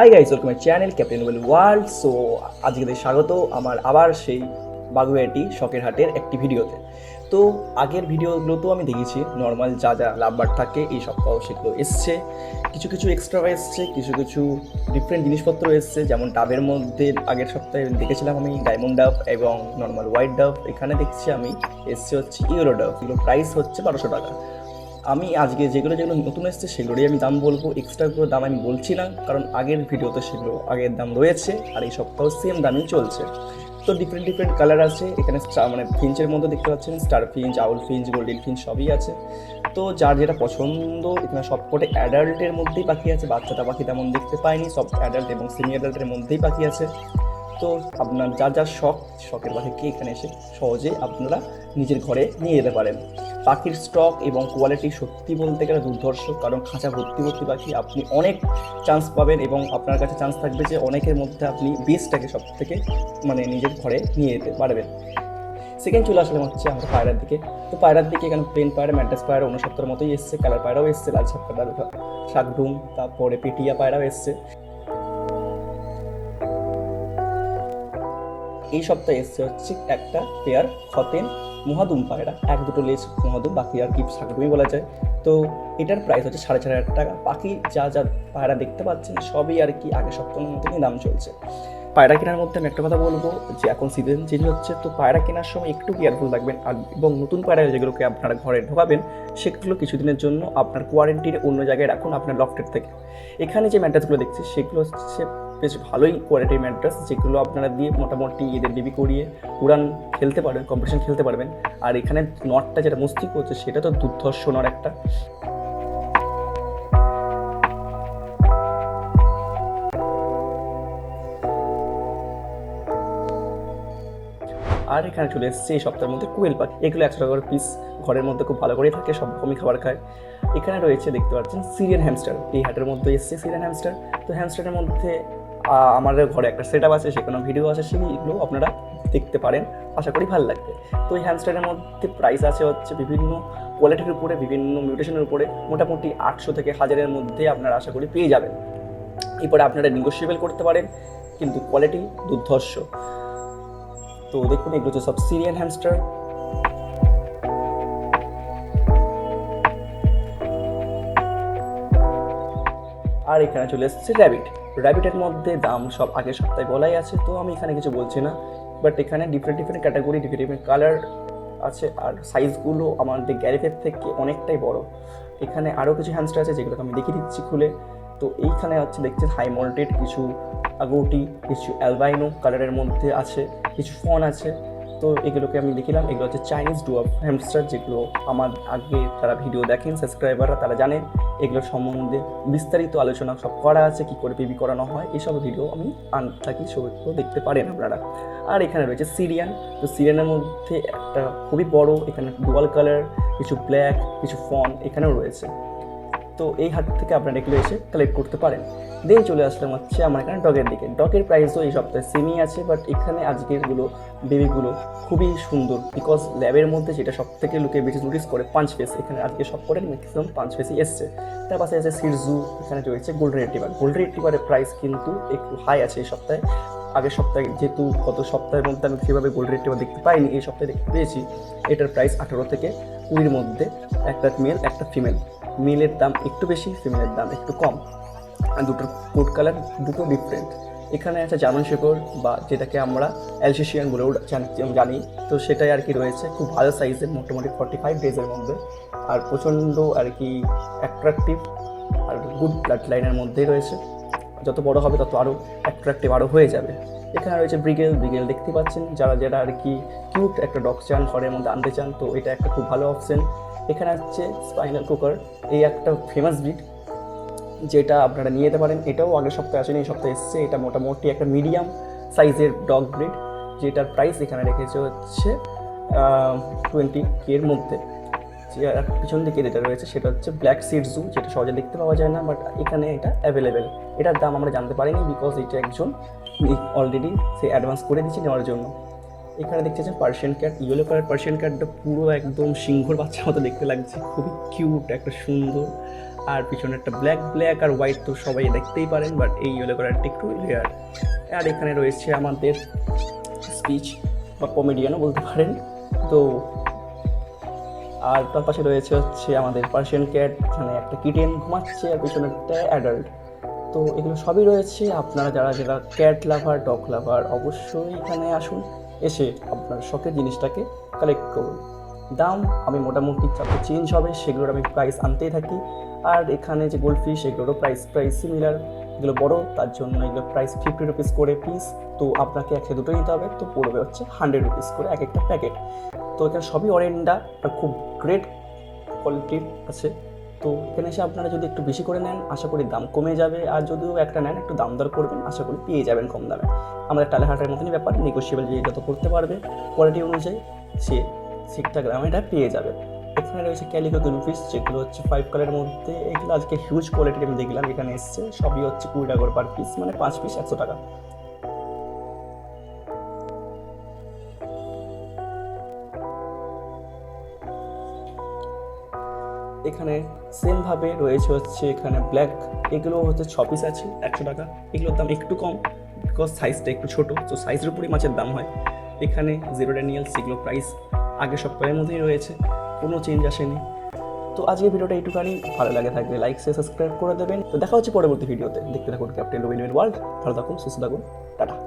Hi guys welcome my channel captain well world so আজকে স্বাগত আমার আবার সেই বাগুয়াটি শখের হাটের একটি ভিডিওতে। তো, আগের ভিডিওগুলোতেও আমি দেখেছি নর্মাল যা যা লাভবার থাকে, এই সপ্তাহ সেগুলো এসছে। কিছু কিছু এক্সট্রা এসছে, কিছু কিছু ডিফারেন্ট জিনিসপত্র এসছে, যেমন ডাবের মধ্যে আগের সপ্তাহে দেখেছিলাম আমি ডায়মন্ড ডাব এবং নর্মাল হোয়াইট ডাব এখানে দেখছি আমি, এসছে হচ্ছে ইউরো ডাব এগুলো প্রাইস হচ্ছে বারোশো টাকা। আমি আজকে যেগুলো যেগুলো নতুন এসছে, সেগুলোরই আমি দাম বলব। এক্সট্রা করে দাম আমি বলছি না, কারণ আগের ভিডিওতে সেগুলো, আগের দাম রয়েছে, আর এই সপ্তাহ সেম দামই চলছে। তো ডিফারেন্ট ডিফারেন্ট কালার আছে, এখানে মানে ফিঞ্চের মধ্যে দেখতে পাচ্ছেন star finch owl finch golden finch সবই আছে। তো যার যেটা পছন্দ, এখানে সবকটে অ্যাডাল্টের মধ্যেই পাখি আছে, বাচ্চাটা পাখি তেমন দেখতে পাইনি, সব অ্যাডাল্ট এবং সেমি অ্যাডাল্টের মধ্যেই পাখি আছে। তো আপনার যা যা শখ, শখের পাখিকে এখানে এসে সহজে আপনারা নিজের ঘরে নিয়ে যেতে পারেন। পাখির স্টক এবং কোয়ালিটি সত্যি বলতে গেলে দুর্ধর্ষ, কারণ খাঁচা ভর্তি ভর্তি পাখি আপনি অনেক চান্স পাবেন এবং আপনার কাছে চান্স থাকবে যে অনেকের মধ্যে আপনি বেস্টটাকে সব থেকে মানে নিজের ঘরে নিয়ে যেতে পারবেন। সেকেন্ড চলে আসলাম হচ্ছে আমরা পায়রার দিকে। তো পায়রার দিকে এখানে প্লেন পায়রা ম্যান্টাস পায়রা উনসত্তর মতোই এসছে কালার পায়রাও এসছে, লাল সাপ পায়রা শাকডুম তারপরে পেটিয়া পায়রাও এসছে। এই সপ্তাহে এসছে হচ্ছে একটা পেয়ার খতেন মহাদুম পায়রা। এক, দুটো লেস মহাদুম, বাকি আর কি শাকডুমই বলা যায়। তো এটার প্রাইস হচ্ছে সাড়ে চার হাজার টাকা। বাকি যা যা পায়রা দেখতে পাচ্ছেন, সবই আর কি আগে সপ্তাহের মতনই দাম চলছে। পায়রা কেনার মধ্যে আমি একটা কথা বলব যে, এখন সিজন চেঞ্জ হচ্ছে, তো পায়রা কেনার সময় একটু কেয়ারফুল থাকবেন। আর এবং নতুন পায়রা যেগুলোকে আপনারা ঘরে ঢোকাবেন, সেগুলো কিছুদিনের জন্য আপনার কোয়ারেন্টির অন্য জায়গায় রাখুন, আপনার লফটের থেকে। এখানে যে ম্যাট্রাসগুলো দেখছি, সেগুলো হচ্ছে বেশ ভালোই কোয়ালিটির ম্যাট্রাস যেগুলো আপনারা দিয়ে মোটামুটি এদের ডিবি করিয়ে উড়ান খেলতে পারবেন কম্পিটিশন খেলতে পারবেন। আর এখানে নটটা যেটা মস্তিষ্ক হচ্ছে সেটা তো দুর্ধর্ষ নট একটা। আর এখানে চলে এসেছে এই সপ্তাহের মধ্যে কুয়েল পাখি। এগুলো একশো টাকা করে পিস ঘরের মধ্যে খুব ভালো করেই থাকে, সব রকমই খাবার খায়। এখানে রয়েছে, দেখতে পাচ্ছেন সিরিয়ান হ্যামস্টার এই হাটের মধ্যে এসছে সিরিয়ান হ্যামস্টার তো হ্যামস্টারের মধ্যে আমাদের ঘরে একটা সেট আছে সেখানে ভিডিও আছে, সেগুলো আপনারা দেখতে পারেন। আশা করি ভালো লাগবে। তো এই হ্যামস্টারের মধ্যে প্রাইস আছে হচ্ছে বিভিন্ন কোয়ালিটির উপরে, বিভিন্ন মিউটেশনের উপরে, মোটামুটি আটশো থেকে হাজারের মধ্যে আপনারা আশা করি পেয়ে যাবেন। এরপরে আপনারা নিগোসিয়েবল করতে পারেন, কিন্তু কোয়ালিটি দুর্ধর্ষ। তো দেখুন, এগুলো হচ্ছে সব সিরিয়ান হ্যামস্টার আর এখানে চলে এসেছে র্যাবিট র্যাবিটের মধ্যে দাম সব আগের সপ্তাহে বলাই আছে, তো আমি এখানে কিছু বলছি না। বাট এখানে different different category different different colour আছে, আর সাইজগুলো আমাদের গ্যারেজের থেকে অনেকটাই বড়। এখানে আরও কিছু হ্যান্ডস্টার আছে, যেগুলোকে আমি দেখিয়ে দিচ্ছি খুলে। তো এইখানে হচ্ছে দেখছেন হাই মল্টেড কিছু আগৌটি কিছু অ্যালবাইনো কালারের মধ্যে আছে, কিছু ফোন আছে। তো এগুলোকে আমি দেখিলাম এগুলো হচ্ছে চাইনিজ ডুয়াপ হ্যামস্টার যেগুলো আমার আগে যারা ভিডিও দেখেন সাবস্ক্রাইবাররা তারা জানেন, এগুলোর সম্বন্ধে বিস্তারিত আলোচনা সব করা আছে, কি করে বেবি করানো হয় এইসব ভিডিও আমি আন থাকি সেগুলো দেখতে পারেন আপনারা। আর এখানে রয়েছে সিরিয়ান তো সিরিয়ানের মধ্যে একটা খুবই বড়, এখানে ডুয়াল কালার কিছু ব্ল্যাক কিছু ফন এখানেও রয়েছে। তো এই হাট থেকে আপনারা এগুলো এসে কালেক্ট করতে পারেন। দেন চলে আসলাম হচ্ছে আমার এখানে ডগের দিকে। ডগের প্রাইসও এই সপ্তাহে সেমই আছে বাট এখানে আজকেরগুলো বেবিগুলো খুবই সুন্দর। বিকজ ল্যাবের মধ্যে যেটা সব থেকে লোকে বেশি নোটিস করে, পাঁচ ফেস এখানে আজকে সব করে ম্যাক্সিমাম পাঁচ ফেসই এসছে। তার পাশে আছে সিরজু এখানে রয়েছে গোল্ডেন রেটিভার গোল্ডেন রেটিভারের প্রাইস কিন্তু একটু হাই আছে এই সপ্তাহে। আগের সপ্তাহে যেহেতু গত সপ্তাহের মধ্যে আমি সেভাবে গোল্ড রেটিভার দেখতে পাইনি, এই সপ্তাহে দেখতে পেয়েছি। এটার প্রাইস আঠারো থেকে কুড়ির মধ্যে। একটা মেল একটা ফিমেল মেলের দাম একটু বেশি ফিমেলের দাম একটু কম। আর দুটোর কোট কালার দুটো ডিফারেন্ট এখানে আছে জার্মান শেকড় বা যেটাকে আমরা অ্যালসিশিয়ান বলেও জানি তো সেটাই আর কি রয়েছে। খুব ভালো সাইজের মোটামুটি ফর্টি ফাইভ ডেজের মধ্যে। আর প্রচণ্ড আর কি অ্যাট্রাকটিভ আর গুড ব্লাড লাইনের মধ্যেই রয়েছে। যত বড় হবে তত আরও অ্যাট্রাকটিভ আরও হয়ে যাবে। এখানে রয়েছে ব্রিগেল ব্রিগেল দেখতে পাচ্ছেন। যারা যারা আর কি কিউট একটা ডগ চান, ঘরের মধ্যে আনতে চান, তো এটা একটা খুব ভালো অপশন এখানে হচ্ছে স্পাইনাল কুকার এই একটা ফেমাস ব্রিড যেটা আপনারা নিয়ে যেতে পারেন। এটাও আগের সপ্তাহে আসেনি, এই সপ্তাহে এসছে। এটা মোটামুটি একটা মিডিয়াম সাইজের ডগ ব্রিড যেটার প্রাইস এখানে রেখেছে হচ্ছে টোয়েন্টি এর মধ্যে। আর পিছন দিকে যেটা রয়েছে, সেটা হচ্ছে ব্ল্যাক সিড জু যেটা সহজে দেখতে পাওয়া যায় না বাট এখানে এটা অ্যাভেলেবেল এটার দাম আমরা জানতে পারিনি বিকজ এটা একজন অলরেডি সে অ্যাডভান্স করে দিচ্ছে নেওয়ার জন্য। এখানে দেখতে যে Persian cat yellow colour Persian ক্যাটটা পুরো একদম সিংহর বাচ্চার মতো দেখতে লাগছে। খুবই কিউট একটা সুন্দর। আর পিছনে একটা ব্ল্যাক ব্ল্যাক আর হোয়াইট তো সবাই দেখতেই পারেন বাট এই ইয়েলো কালারটা একটু রেয়ার আর এখানে রয়েছে আমাদের স্পিচ বা কমেডিয়ানও বলতে পারেন। তো আর তার পাশে রয়েছে হচ্ছে আমাদের পার্সিয়ান ক্যাট এখানে একটা কিটেন ঘুমাচ্ছে আর পিছনে একটা অ্যাডাল্ট তো এগুলো সবই রয়েছে। আপনারা যারা যারা ক্যাট লাভার ডগ লাভার অবশ্যই এখানে আসুন। এসে আপনার শখের জিনিসটাকে কালেক্ট করুন। দাম, আমি মোটামুটি যত চেঞ্জ হবে সেগুলোর আমি প্রাইস আনতেই থাকি। আর এখানে যে গোল্ড ফিশ এগুলোরও প্রাইস প্রাইস সিমিলার এগুলো বড়, তার জন্য এগুলো প্রাইস ফিফটি রুপিস করে পিস তো আপনাকে একসাথে দুটো নিতে হবে, তো পড়বে হচ্ছে হান্ড্রেড রুপিস করে এক একটা প্যাকেট তো এখানে সবই অরেন্ডা খুব গ্রেট কোয়ালিটির আছে। তো এখানে এসে আপনারা যদি একটু বেশি করে নেন, আশা করি দাম কমে যাবে। আর যদিও একটা নেন, একটু দাম দর করবেন, আশা করি পেয়ে যাবেন কম দামে। আমাদের টালেহাটের মতনই ব্যাপার নেগোসিয়েবল যে যত করতে পারবে। কোয়ালিটি অনুযায়ী সে ঠিকঠাক দামে এটা পেয়ে যাবে। এখানে রয়েছে ক্যালিকো গ্লুফিস যেগুলো হচ্ছে ফাইভ কালারের মধ্যে। এগুলো আজকে হিউজ কোয়ালিটির আমি দেখলাম, এখানে এসছে। সবই হচ্ছে কুড়ি টাকা করে পার পিস মানে পাঁচ পিস একশো টাকা। এখানে সেমভাবে রয়েছে হচ্ছে এখানে ব্ল্যাক এগুলো হচ্ছে ছ পিস আছে, একশো টাকা। এগুলোর দাম একটু কম বিকজ সাইজটা একটু ছোটো, তো সাইজের উপরেই মাছের দাম হয়। এখানে জিরো ড্যানিয়ালস সেগুলো প্রাইস আগের সপ্তাহের মধ্যেই রয়েছে, কোনো চেঞ্জ আসেনি। তো আজকের ভিডিওটা এইটুখানি, ভালো লাগে থাকলে লাইক শেয়ার সাবস্ক্রাইব করে দেবেন। তো দেখা হচ্ছে পরবর্তী ভিডিওতে। দেখতে থাকুন ক্যাপ্টেন রবিন ওয়ার্ল্ড ভালো থাকুন, সুস্থ থাকুন, টাটা।